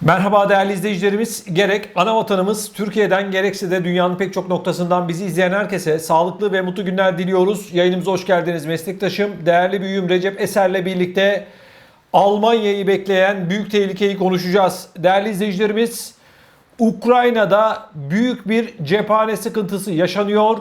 Merhaba değerli izleyicilerimiz. Gerek ana vatanımız Türkiye'den gerekse de dünyanın pek çok noktasından bizi izleyen herkese sağlıklı ve mutlu günler diliyoruz. Yayınımıza hoş geldiniz meslektaşım. Değerli büyüğüm Recep Eser'le birlikte Almanya'yı bekleyen büyük tehlikeyi konuşacağız. Değerli izleyicilerimiz, Ukrayna'da büyük bir cephane sıkıntısı yaşanıyor.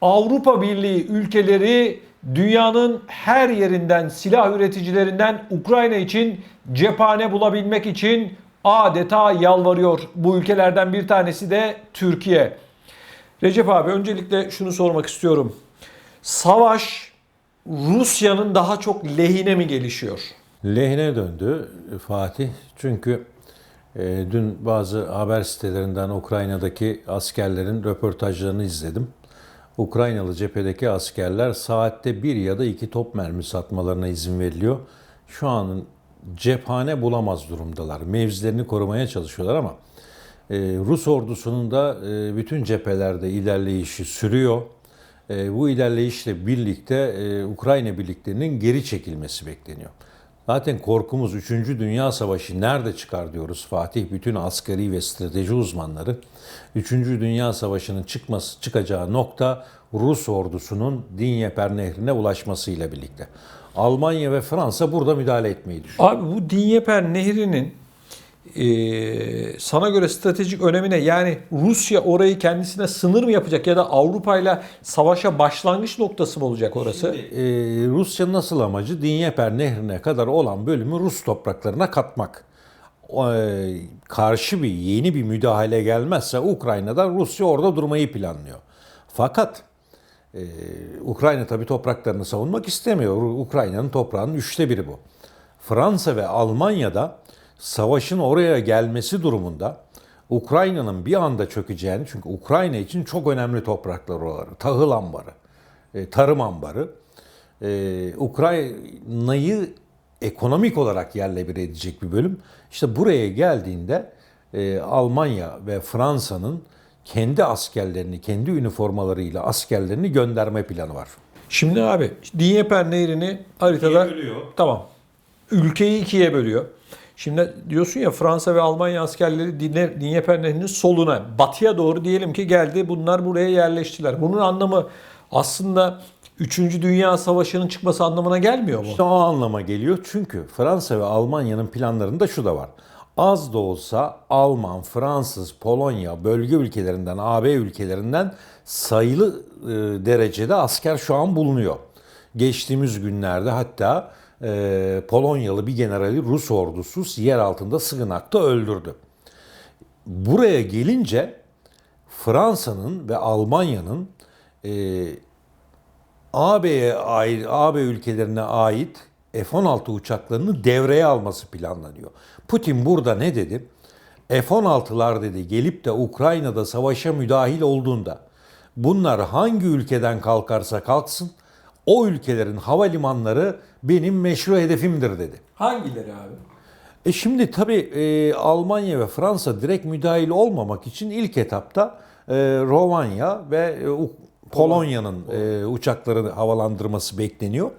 Avrupa Birliği ülkeleri dünyanın her yerinden silah üreticilerinden Ukrayna için cephane bulabilmek için adeta yalvarıyor. Bu ülkelerden bir tanesi de Türkiye. Recep abi öncelikle şunu sormak istiyorum. Savaş Rusya'nın daha çok lehine mi gelişiyor? Lehine döndü Fatih. Çünkü e, dün bazı haber sitelerinden Ukrayna'daki askerlerin röportajlarını izledim. Ukraynalı cephedeki askerler saatte bir ya da iki top mermisi atmalarına izin veriliyor. Şu an cephane bulamaz durumdalar. Mevzilerini korumaya çalışıyorlar ama e, Rus ordusunun da e, bütün cephelerde ilerleyişi sürüyor. E, bu ilerleyişle birlikte e, Ukrayna birliklerinin geri çekilmesi bekleniyor. Zaten korkumuz 3. Dünya Savaşı nerede çıkar diyoruz Fatih. Bütün askeri ve strateji uzmanları 3. Dünya Savaşı'nın çıkması çıkacağı nokta Rus ordusunun Dinyeper Nehri'ne ulaşmasıyla birlikte. Almanya ve Fransa burada müdahale etmeyi düşünüyor. Abi bu Dinyeper Nehri'nin e, sana göre stratejik önemine yani Rusya orayı kendisine sınır mı yapacak ya da Avrupa ile savaşa başlangıç noktası mı olacak orası? Ee, Rusya'nın nasıl amacı Dinyeper Nehri'ne kadar olan bölümü Rus topraklarına katmak. E, karşı bir yeni bir müdahale gelmezse Ukrayna'dan Rusya orada durmayı planlıyor. Fakat e, Ukrayna tabii topraklarını savunmak istemiyor. Ukrayna'nın toprağının üçte biri bu. Fransa ve Almanya'da savaşın oraya gelmesi durumunda Ukrayna'nın bir anda çökeceğini çünkü Ukrayna için çok önemli topraklar oraları. Tahıl ambarı, e, tarım ambarı. E, Ukrayna'yı ekonomik olarak yerle bir edecek bir bölüm. İşte buraya geldiğinde e, Almanya ve Fransa'nın kendi askerlerini, kendi üniformalarıyla askerlerini gönderme planı var. Şimdi abi Dinyeper Nehri'ni haritada İkiye bölüyor. tamam. Ülkeyi ikiye bölüyor. Şimdi diyorsun ya Fransa ve Almanya askerleri Dinyeper Nehri'nin soluna, batıya doğru diyelim ki geldi. Bunlar buraya yerleştiler. Bunun anlamı aslında 3. Dünya Savaşı'nın çıkması anlamına gelmiyor mu? İşte o anlama geliyor çünkü Fransa ve Almanya'nın planlarında şu da var. Az da olsa Alman, Fransız, Polonya, bölge ülkelerinden, AB ülkelerinden sayılı e, derecede asker şu an bulunuyor. Geçtiğimiz günlerde hatta e, Polonyalı bir generali Rus ordusu yer altında sığınakta öldürdü. Buraya gelince Fransa'nın ve Almanya'nın e, AB'ye ait, AB ülkelerine ait F-16 uçaklarını devreye alması planlanıyor. Putin burada ne dedi? F-16'lar dedi gelip de Ukrayna'da savaşa müdahil olduğunda bunlar hangi ülkeden kalkarsa kalksın o ülkelerin havalimanları benim meşru hedefimdir dedi. Hangileri abi? E şimdi tabii e, Almanya ve Fransa direkt müdahil olmamak için ilk etapta e, Romanya ve e, Polonya'nın e, uçakları havalandırması bekleniyor.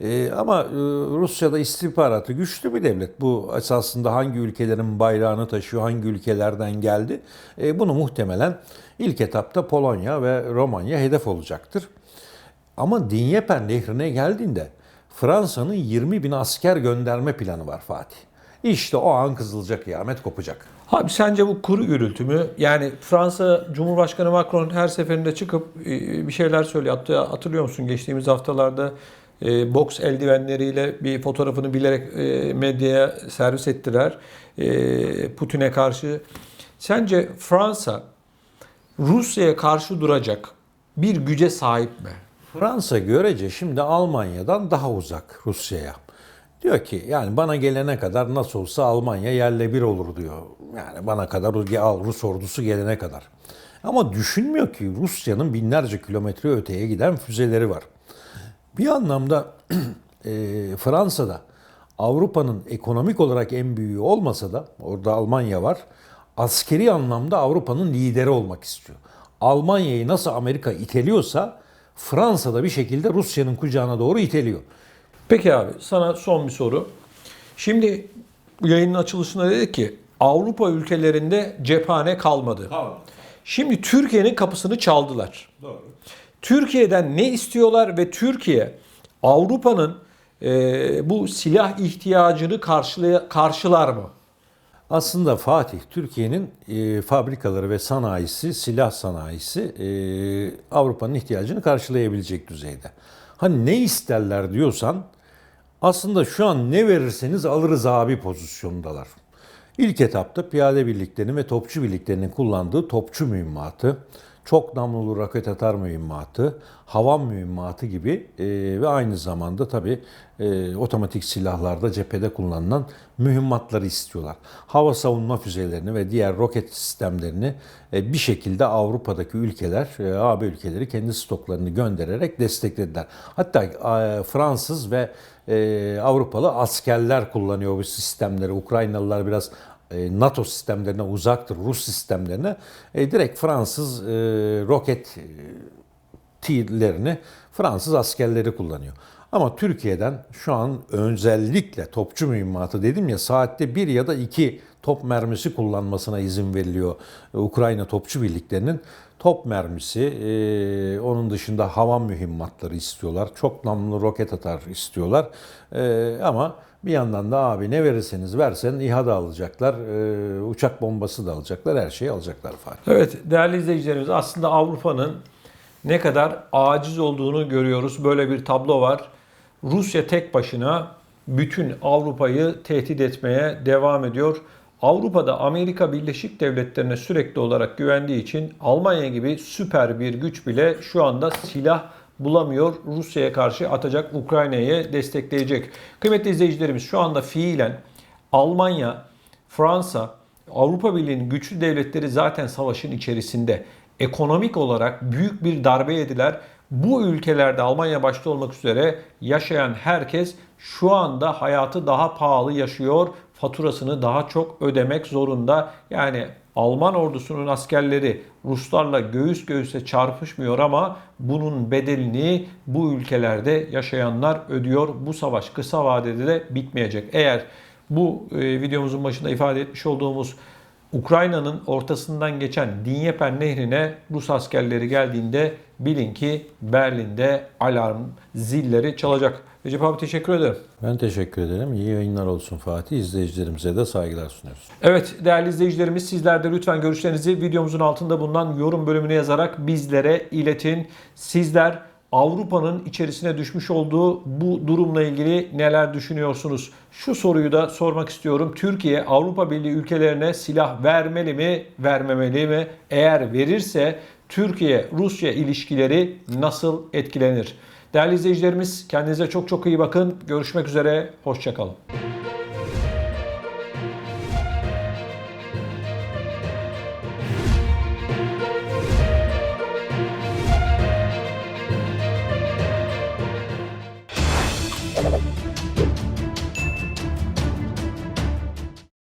E, ama e, Rusya'da istihbaratı güçlü bir devlet. Bu esasında hangi ülkelerin bayrağını taşıyor, hangi ülkelerden geldi. E, bunu muhtemelen ilk etapta Polonya ve Romanya hedef olacaktır. Ama Dinyeper Nehri'ne geldiğinde Fransa'nın 20 bin asker gönderme planı var Fatih. İşte o an Kızılca kıyamet kopacak. Abi sence bu kuru gürültü mü? Yani Fransa Cumhurbaşkanı Macron her seferinde çıkıp e, bir şeyler söylüyor. Hatta hatırlıyor musun geçtiğimiz haftalarda e, boks eldivenleriyle bir fotoğrafını bilerek e, medyaya servis ettiler. E, Putin'e karşı. Sence Fransa Rusya'ya karşı duracak bir güce sahip mi? Fransa görece şimdi Almanya'dan daha uzak Rusya'ya. Diyor ki yani bana gelene kadar nasıl olsa Almanya yerle bir olur diyor. Yani bana kadar Rus ordusu gelene kadar. Ama düşünmüyor ki Rusya'nın binlerce kilometre öteye giden füzeleri var. Bir anlamda e, Fransa'da Avrupa'nın ekonomik olarak en büyüğü olmasa da orada Almanya var. Askeri anlamda Avrupa'nın lideri olmak istiyor. Almanya'yı nasıl Amerika iteliyorsa Fransa da bir şekilde Rusya'nın kucağına doğru iteliyor. Peki abi sana son bir soru. Şimdi yayının açılışında dedik ki Avrupa ülkelerinde cephane kalmadı. Şimdi Türkiye'nin kapısını çaldılar. Doğru. Türkiye'den ne istiyorlar ve Türkiye Avrupa'nın e, bu silah ihtiyacını karşılaya, karşılar mı? Aslında Fatih, Türkiye'nin e, fabrikaları ve sanayisi, silah sanayisi e, Avrupa'nın ihtiyacını karşılayabilecek düzeyde. Hani ne isterler diyorsan aslında şu an ne verirseniz alırız abi pozisyonundalar. İlk etapta piyade birliklerinin ve topçu birliklerinin kullandığı topçu mühimmatı, çok namlulu roket atar mühimmatı, havan mühimmatı gibi e, ve aynı zamanda tabii e, otomatik silahlarda cephede kullanılan mühimmatları istiyorlar. Hava savunma füzelerini ve diğer roket sistemlerini e, bir şekilde Avrupa'daki ülkeler, e, AB ülkeleri kendi stoklarını göndererek desteklediler. Hatta e, Fransız ve e, Avrupalı askerler kullanıyor bu sistemleri. Ukraynalılar biraz NATO sistemlerine uzaktır, Rus sistemlerine. E, direkt Fransız e, roket e, tirlerini Fransız askerleri kullanıyor. Ama Türkiye'den şu an özellikle topçu mühimmatı dedim ya saatte bir ya da iki top mermisi kullanmasına izin veriliyor e, Ukrayna topçu birliklerinin. Top mermisi, e, onun dışında hava mühimmatları istiyorlar. Çok namlu roket atar istiyorlar. E, ama bir yandan da abi ne verirseniz versen İHA da alacaklar, e, uçak bombası da alacaklar, her şeyi alacaklar Fatih. Evet değerli izleyicilerimiz aslında Avrupa'nın ne kadar aciz olduğunu görüyoruz. Böyle bir tablo var. Rusya tek başına bütün Avrupa'yı tehdit etmeye devam ediyor. Avrupa'da Amerika Birleşik Devletleri'ne sürekli olarak güvendiği için Almanya gibi süper bir güç bile şu anda silah bulamıyor. Rusya'ya karşı atacak, Ukrayna'yı destekleyecek. Kıymetli izleyicilerimiz şu anda fiilen Almanya, Fransa, Avrupa Birliği'nin güçlü devletleri zaten savaşın içerisinde. Ekonomik olarak büyük bir darbe yediler. Bu ülkelerde Almanya başta olmak üzere yaşayan herkes şu anda hayatı daha pahalı yaşıyor. Faturasını daha çok ödemek zorunda. Yani Alman ordusunun askerleri Ruslarla göğüs göğüse çarpışmıyor ama bunun bedelini bu ülkelerde yaşayanlar ödüyor. Bu savaş kısa vadede de bitmeyecek. Eğer bu e, videomuzun başında ifade etmiş olduğumuz Ukrayna'nın ortasından geçen Dinyeper Nehri'ne Rus askerleri geldiğinde bilin ki Berlin'de alarm zilleri çalacak. Recep abi teşekkür ederim. Ben teşekkür ederim. İyi yayınlar olsun Fatih. İzleyicilerimize de saygılar sunuyoruz. Evet değerli izleyicilerimiz sizler de lütfen görüşlerinizi videomuzun altında bulunan yorum bölümüne yazarak bizlere iletin. Sizler Avrupa'nın içerisine düşmüş olduğu bu durumla ilgili neler düşünüyorsunuz? Şu soruyu da sormak istiyorum. Türkiye Avrupa Birliği ülkelerine silah vermeli mi, vermemeli mi? Eğer verirse Türkiye-Rusya ilişkileri nasıl etkilenir? Değerli izleyicilerimiz kendinize çok çok iyi bakın. Görüşmek üzere. Hoşçakalın.